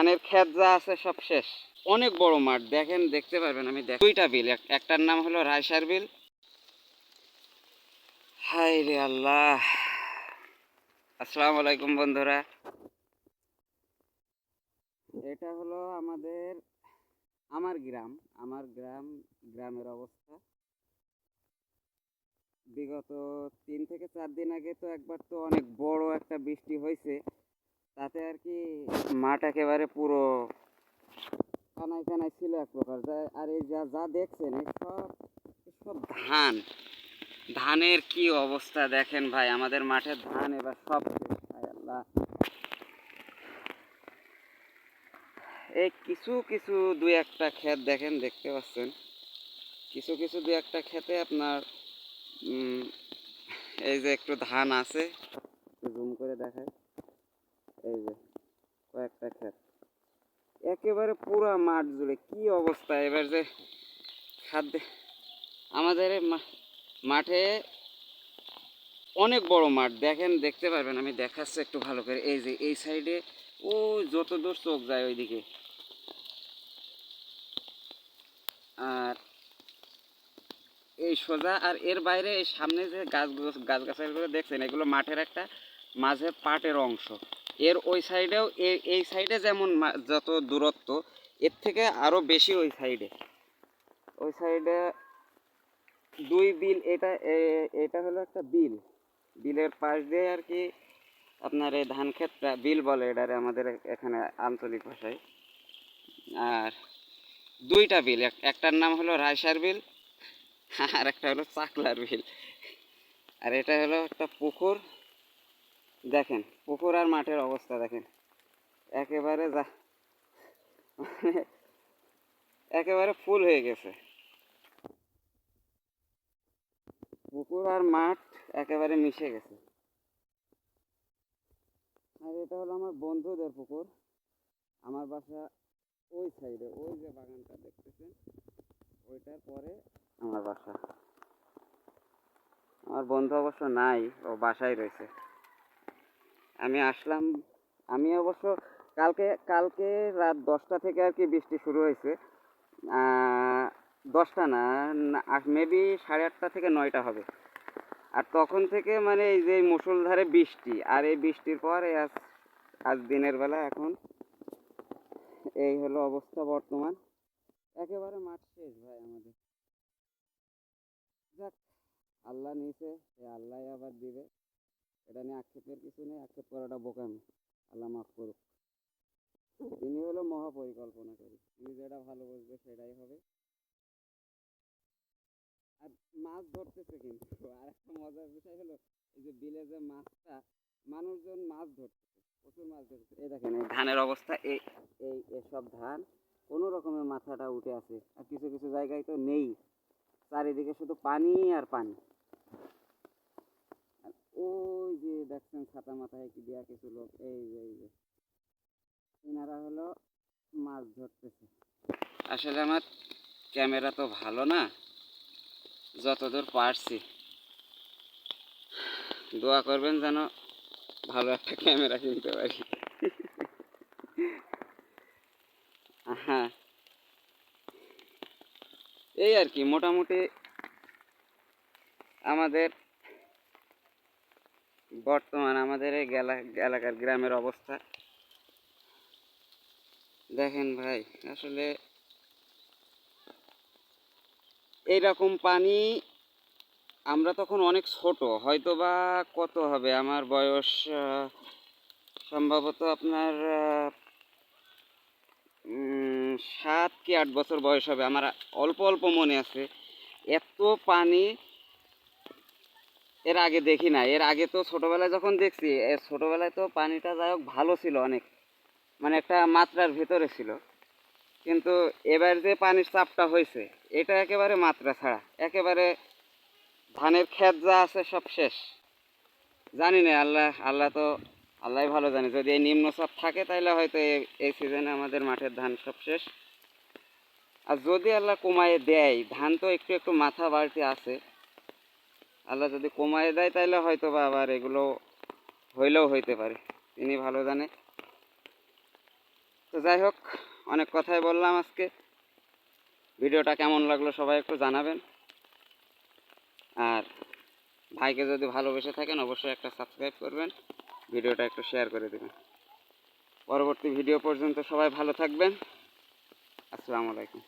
ধানের ক্ষেত যা আছে সব শেষ। অনেক বড় মাঠ, দেখেন, দেখতে পারবেন আমি, দেখ দুইটা বিল একটার নাম হলো রায়সার বিল। হাই রে আল্লাহ। আসসালামু আলাইকুম বন্ধুরা। এটা হলো আমাদের, আমার গ্রাম আমার গ্রাম, গ্রামের অবস্থা। বিগত তিন থেকে চার দিন আগে তো একবার তো অনেক বড় একটা বৃষ্টি হয়েছে তাতে আর কি মাঠ একেবারে পুরো কানায় কানায় ছিল এক প্রকার। আর এই যা যা দেখছেন সব সব ধান। ধানের কি অবস্থা দেখেন ভাই, আমাদের মাঠের ধান এবার সব আল্লাহ। এই কিছু কিছু, দুই একটা ক্ষেত দেখেন, দেখতে পাচ্ছেন। কিছু কিছু, দুই একটা ক্ষেতে আপনার এই যে একটু ধান আছে জুম করে দেখায় এই যে, কয়েকটা ক্ষেত একেবারে পুরা মাঠ জুড়ে কি অবস্থা এবার যে খাদ্য। আমাদের মাঠে অনেক বড় মাঠ, দেখেন, দেখতে পারবেন, আমি দেখাচ্ছি একটু ভালো করে। এই যে, এই সাইডে, ও, যত দূর চোখ যায় ওইদিকে। আর এই সোজা, আর এর বাইরে এই সামনে যে গাছ গাছ গাছালিগুলো দেখছেন, এগুলো মাঠের একটা মাঝে পাটের অংশ। এর ওই সাইডেও এই সাইডে যেমন যত দূরত্ব, এর থেকে আরও বেশি ওই সাইডে। ওই সাইডে দুই বিল, এটা এটা হলো একটা বিল। বিলের পাশ দিয়ে আর কি আপনার এই ধান ক্ষেতটা, বিল বলে এটারে আমাদের এখানে আঞ্চলিক ভাষায়। আর দুইটা বিল, এক- একটার নাম হলো রায়সার বিল, আর একটা হলো চাকলার বিল। আর এটা হলো একটা পুকুর দেখেন পুকুর আর মাঠের অবস্থা দেখেন। একেবারে যা মানে একেবারে ফুল হয়ে গেছে। পুকুর আর মাঠ একেবারে মিশে গেছে। আর এটা হলো আমার বন্ধুদের পুকুর। আমার বাসা ওই সাইডে, ওই যে বাগানটা দেখতেছেন, ওইটার পরে আমার বাসা। আমার বন্ধু অবশ্য নাই, ও বাসায় রয়েছে। আমি আসলাম, আমি অবশ্য কালকে কালকে রাত দশটা থেকে আর কি বৃষ্টি শুরু হয়েছে। দশটা না মেবি সাড়ে আটটা থেকে নয়টা হবে। আর তখন থেকে মানে এই যে মুসুলধারে বৃষ্টি, আর এই বৃষ্টির পর আজ আজ দিনের বেলা এখন এই হলো অবস্থা বর্তমান। একেবারে মাঠ শেষ ভাই আমাদের। যাক, আল্লাহ সে আল্লাহ আবার দিবে। এটা নিয়ে আক্ষেপের কিছু নেই, আক্ষেপ করাটা বোকামি আল্লাহ মাফ করুক। তিনি হলো মহাপরিকল্পনাকারী। তিনি যেটা ভালো বুঝবে সেটাই হবে। আর মাছ ধরতেছে কিন্তু। আর একটা মজার বিষয় হলো, এই যে বিলে যে মাছটা, মানুষজন মাছ ধরতেছে, প্রচুর মাছ ধরতেছে। এই দেখেন, এই ধানের অবস্থা, এই এই এসব ধান, কোনো রকমের মাথাটা উঠে আছে। আর কিছু কিছু জায়গায় তো নেই। চারিদিকে শুধু পানি আর পানি। ওই যে দেখছেন ছাতা মাথায় কি দেয়া কিছু লোক, এই যে এই যে। এনারা হলো মাছ ধরতেছে। আসলে আমার ক্যামেরা তো ভালো না, যতদূর পারছি। দোয়া করবেন যেন ভালো একটা ক্যামেরা কিনতে পারি। হ্যাঁ এই আর কি, মোটামুটি আমাদের বর্তমান আমাদের এই এলাকার গ্রামের অবস্থা। দেখেন ভাই, আসলে এইরকম পানি আমরা তখন অনেক ছোট হয়তো বা কত হবে? আমার বয়স সম্ভবত আপনার সাত কি আট বছর বয়স হবে। আমার অল্প অল্প মনে আছে। এত পানি এর আগে দেখি না। এর আগে তো ছোটবেলায় যখন দেখছি, এ ছোটবেলায় তো পানিটা যাই হোক ভালো ছিল অনেক। মানে একটা মাত্রার ভেতরে ছিল। কিন্তু এবার যে পানির চাপটা হয়েছে, এটা একেবারে মাত্রা ছাড়া। একেবারে ধানের ক্ষেত যা আছে সব শেষ। জানি না, আল্লাহ আল্লাহ তো আল্লাহ ভালো জানে। যদি এই নিম্নচাপ থাকে তাহলে হয়তো এই সিজনে আমাদের মাঠের ধান সব শেষ। আর যদি আল্লাহ কমায়ে দেয়, ধান তো একটু একটু মাথা বাড়তি আছে। আল্লাহ যদি কমায়ে দেয় তাহলে হয়তো বা আবার এগুলো হইলেও হইতে পারে। তিনি ভালো জানে। তো যাই হোক, অনেক কথাই বললাম আজকে। ভিডিওটা কেমন লাগল সবাই একটু জানাবেন। আর ভাইকে যদি ভালোবেসে থাকেন, অবশ্যই একটা সাবস্ক্রাইব করবেন। ভিডিওটা একটু শেয়ার করে দেবেন। পরবর্তী ভিডিও পর্যন্ত সবাই ভালো থাকবেন। আসসালামু আলাইকুম।